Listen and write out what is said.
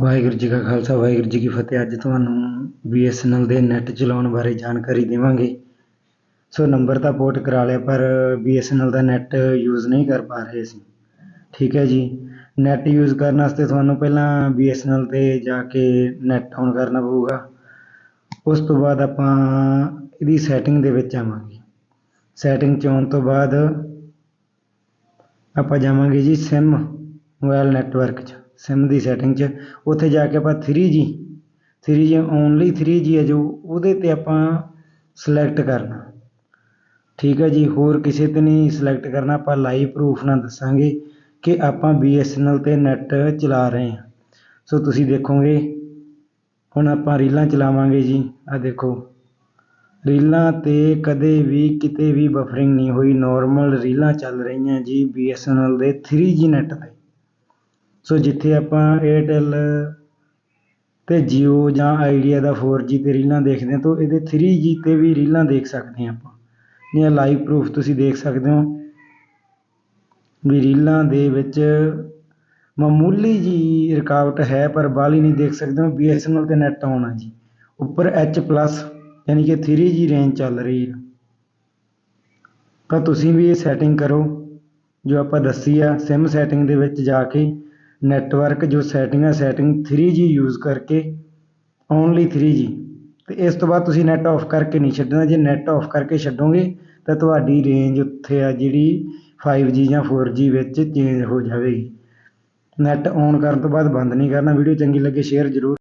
ਵਾਹਿਗੁਰੂ ਜੀ ਕਾ ਖਾਲਸਾ, ਵਾਹਿਗੁਰੂ ਜੀ ਕੀ ਫਤਿਹ। ਅੱਜ ਤੁਹਾਨੂੰ ਬੀਐਸਐਨਐਲ ਦੇ ਨੈੱਟ ਚਲਾਉਣ ਬਾਰੇ ਜਾਣਕਾਰੀ ਦੇਵਾਂਗੇ। ਸੋ ਨੰਬਰ ਤਾਂ ਪੋਰਟ ਕਰਾ ਲਿਆ, ਪਰ ਬੀਐਸਐਨਐਲ ਦਾ ਨੈੱਟ ਯੂਜ਼ ਨਹੀਂ ਕਰ ਪਾ ਰਹੇ ਅਸੀਂ। ਠੀਕ ਹੈ ਜੀ। ਨੈੱਟ ਯੂਜ਼ ਕਰਨ ਵਾਸਤੇ ਤੁਹਾਨੂੰ ਪਹਿਲਾਂ ਬੀਐਸਐਨਐਲ 'ਤੇ ਜਾ ਕੇ ਨੈੱਟ ਔਨ ਕਰਨਾ ਪਊਗਾ। ਉਸ ਤੋਂ ਬਾਅਦ ਆਪਾਂ ਇਹਦੀ ਸੈਟਿੰਗ ਦੇ ਵਿੱਚ ਆਵਾਂਗੇ। ਸੈਟਿੰਗ 'ਚ ਆਉਣ ਤੋਂ ਬਾਅਦ ਆਪਾਂ ਜਾਵਾਂਗੇ ਜੀ ਸਿਮ ਮੋਬਾਈਲ ਨੈਟਵਰਕ 'ਚ। ਸਿਮ ਦੀ ਸੈਟਿੰਗ 'ਚ, ਉੱਥੇ ਜਾ ਕੇ ਆਪਾਂ 3G 3G only three G ਹੈ ਜੋ ਉਹਦੇ 'ਤੇ ਆਪਾਂ ਸਿਲੈਕਟ ਕਰਨਾ। ਠੀਕ ਹੈ ਜੀ, ਹੋਰ ਕਿਸੇ 'ਤੇ ਨਹੀਂ ਸਿਲੈਕਟ ਕਰਨਾ, ਆਪਾਂ ਲਾਈਵ ਪ੍ਰੂਫ ਨਾਲ ਦੱਸਾਂਗੇ ਕਿ ਆਪਾਂ ਬੀਐਸਐਨਐਲ 'ਤੇ ਨੈੱਟ ਚਲਾ ਰਹੇ ਹਾਂ। ਸੋ ਤੁਸੀਂ ਦੇਖੋਗੇ, ਹੁਣ ਆਪਾਂ ਰੀਲਾਂ ਚਲਾਵਾਂਗੇ ਜੀ ਆ ਦੇਖੋ। ਰੀਲਾਂ 'ਤੇ ਕਦੇ ਵੀ ਕਿਤੇ ਵੀ ਬਫਰਿੰਗ ਨਹੀਂ ਹੋਈ ਨੋਰਮਲ ਰੀਲਾਂ ਚੱਲ ਰਹੀਆਂ ਜੀ ਬੀਐਸਐਨਐਲ ਦੇ 3G ਨੈੱਟ 'ਤੇ। ਸੋ ਜਿੱਥੇ ਆਪਾਂ ਏਅਰਟੈੱਲ ਅਤੇ ਜੀਓ ਜਾਂ ਆਈਡੀਆ ਦਾ 4G 'ਤੇ ਰੀਲਾਂ ਦੇਖਦੇ ਹਾਂ ਤਾਂ ਇਹਦੇ 3G 'ਤੇ ਵੀ ਰੀਲਾਂ ਦੇਖ ਸਕਦੇ ਹਾਂ ਆਪਾਂ। ਜਾਂ ਲਾਈਵ ਪ੍ਰੂਫ ਤੁਸੀਂ ਦੇਖ ਸਕਦੇ ਹੋ ਵੀ ਰੀਲਾਂ ਦੇ ਵਿੱਚ ਮਾਮੂਲੀ ਜੀ ਰੁਕਾਵਟ ਹੈ ਪਰ ਬਾਹਲੀ ਨਹੀਂ ਦੇਖ ਸਕਦੇ ਹੋ ਬੀਐਸਐਨਐਲ 'ਤੇ ਨੈੱਟ ਆਉਣਾ ਜੀ। ਉੱਪਰ ਐਚ ਪਲੱਸ ਯਾਨੀ ਕਿ 3G ਰੇਂਜ ਚੱਲ ਰਹੀ ਹੈ ਤਾਂ ਤੁਸੀਂ ਵੀ ਇਹ ਸੈਟਿੰਗ ਕਰੋ, ਜੋ ਆਪਾਂ ਦੱਸੀ ਆ ਸਿਮ ਸੈਟਿੰਗ ਦੇ ਵਿੱਚ ਜਾ ਕੇ ਨੈਟਵਰਕ ਜੋ ਸੈਟਿੰਗ ਹੈ ਸੈਟਿੰਗ 3G ਯੂਜ਼ ਕਰਕੇ ਓਨਲੀ 3G ਤੇ ਇਸ ਤੋਂ ਬਾਅਦ ਤੁਸੀਂ ਨੈਟ ਆਫ ਕਰਕੇ ਨਹੀਂ ਛੱਡਣਾ। ਜੇ ਨੈਟ ਆਫ ਕਰਕੇ ਛੱਡੋਗੇ, ਤਾਂ ਤੁਹਾਡੀ ਰੇਂਜ ਉੱਥੇ ਆ ਜਿਹੜੀ 5G ਜਾਂ 4G ਵਿੱਚ ਚੇਂਜ ਹੋ ਜਾਵੇਗੀ। ਨੈਟ ਔਨ ਕਰਨ ਤੋਂ ਬਾਅਦ ਬੰਦ ਨਹੀਂ ਕਰਨਾ। ਵੀਡੀਓ ਚੰਗੀ ਲੱਗੇ ਸ਼ੇਅਰ ਜ਼ਰੂਰ